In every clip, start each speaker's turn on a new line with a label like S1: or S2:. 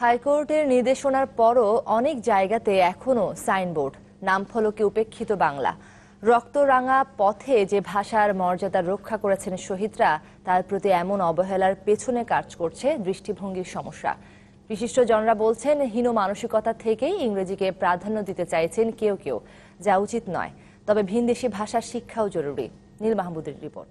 S1: হাইকোর্টের নির্দেশনার পরও অনেক জায়গাতে এখনও সাইনবোর্ড। নাম ফলকে উপেক্ষিত বাংলা। রক্তরাঙা পথে যে ভাষার মর্যাদা রক্ষা করেছেন শহীদরা, তার প্রতি এমন অবহেলার পেছনে কাজ করছে দৃষ্টিভঙ্গির সমস্যা। বিশিষ্টজনরা বলছেন, হীন মানসিকতা থেকেই ইংরেজিকে প্রাধান্য দিতে চাইছেন কেউ কেউ, যা উচিত নয়। তবে ভিনদেশি ভাষার শিক্ষাও জরুরি। নীল মাহমুদের রিপোর্ট।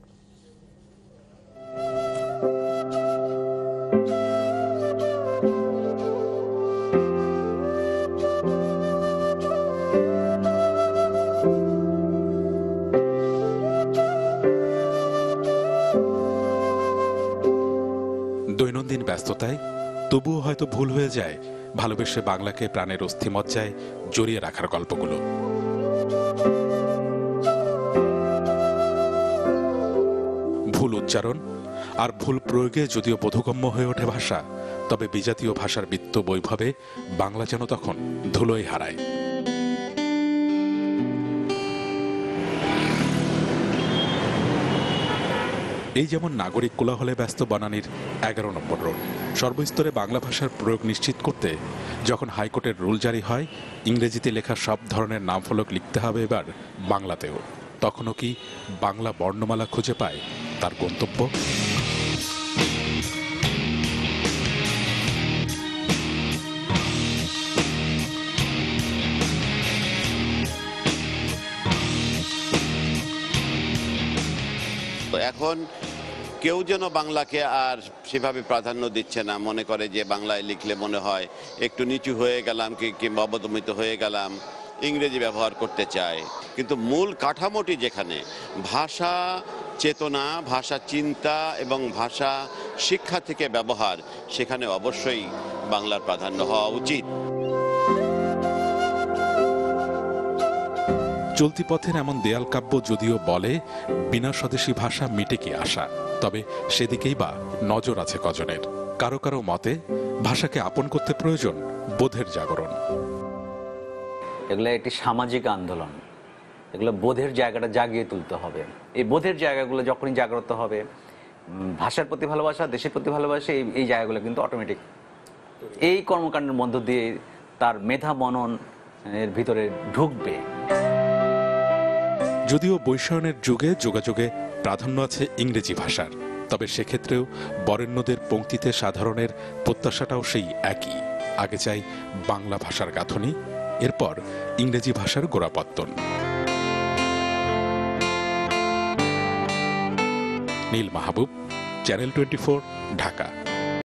S2: দৈনন্দিন ব্যস্ততায়, তবুও হয়তো ভুল হয়ে যায়, ভালোবেসে বাংলাকে প্রাণের অস্থিমজ্জায় জড়িয়ে রাখার গল্পগুলো। ভুল উচ্চারণ আর ভুল প্রয়োগে যদিও বোধগম্য হয়ে ওঠে ভাষা, তবে বিজাতীয় ভাষার বিত্ত বৈভবে বাংলা যেন তখন ধুলোয় হারায়। এই যেমন নাগরিক কোলাহলে ব্যস্ত বানানির এগারো নম্বর রোল। সর্বস্তরে বাংলা ভাষার প্রয়োগ নিশ্চিত করতে যখন হাইকোর্টের রুল জারি হয়, ইংরেজিতে লেখা সব ধরনের নামফলক লিখতে হবে এবার বাংলাতেও। তখনও কি বাংলা বর্ণমালা খুঁজে পায় তার গন্তব্য?
S3: এখন কেউ যেন বাংলাকে আর সেভাবে প্রাধান্য দিচ্ছে না। মনে করে যে বাংলায় লিখলে মনে হয় একটু নিচু হয়ে গেলাম কি কিংবা অবদমিত হয়ে গেলাম, ইংরেজি ব্যবহার করতে চায় কিন্তু মূল কাঠামোটি যেখানে, ভাষা চেতনা, ভাষা চিন্তা এবং ভাষা শিক্ষা থেকে ব্যবহার, সেখানে অবশ্যই বাংলার প্রাধান্য হওয়া উচিত।
S2: চলতি পথের এমন দেয়াল কাব্য যদিও বলে, বিনা স্বদেশী ভাষা মিটে কি আসা তবে সেদিকেই বা নজর আছে কজনের। কারও কারও মতে, ভাষাকে আপন করতে প্রয়োজন বোধের জাগরণ।
S4: এগুলো একটি সামাজিক আন্দোলন। এগুলো বোধের জায়গাটা জাগিয়ে তুলতে হবে। এই বোধের জায়গাগুলো যখনই জাগ্রত হবে ভাষার প্রতি ভালোবাসা, দেশের প্রতি ভালোবাসা, এই এই জায়গাগুলো কিন্তু অটোমেটিক এই কর্মকাণ্ডের মধ্য দিয়ে তার মেধা মনন এর ভিতরে ঢুকবে।
S2: যদিও বৈশায়নের যুগে যোগাযোগে প্রাধান্য আছে ইংরেজি ভাষার, তবে সেক্ষেত্রেও বরেণ্যদের পঙ্ক্তিতে সাধারণের প্রত্যাশাটাও সেই একই। আগে চাই বাংলা ভাষার গাঁথনি, এরপর ইংরেজি ভাষার গোড়াপত্তন। Neel Mahbub, channel twenty Dhaka.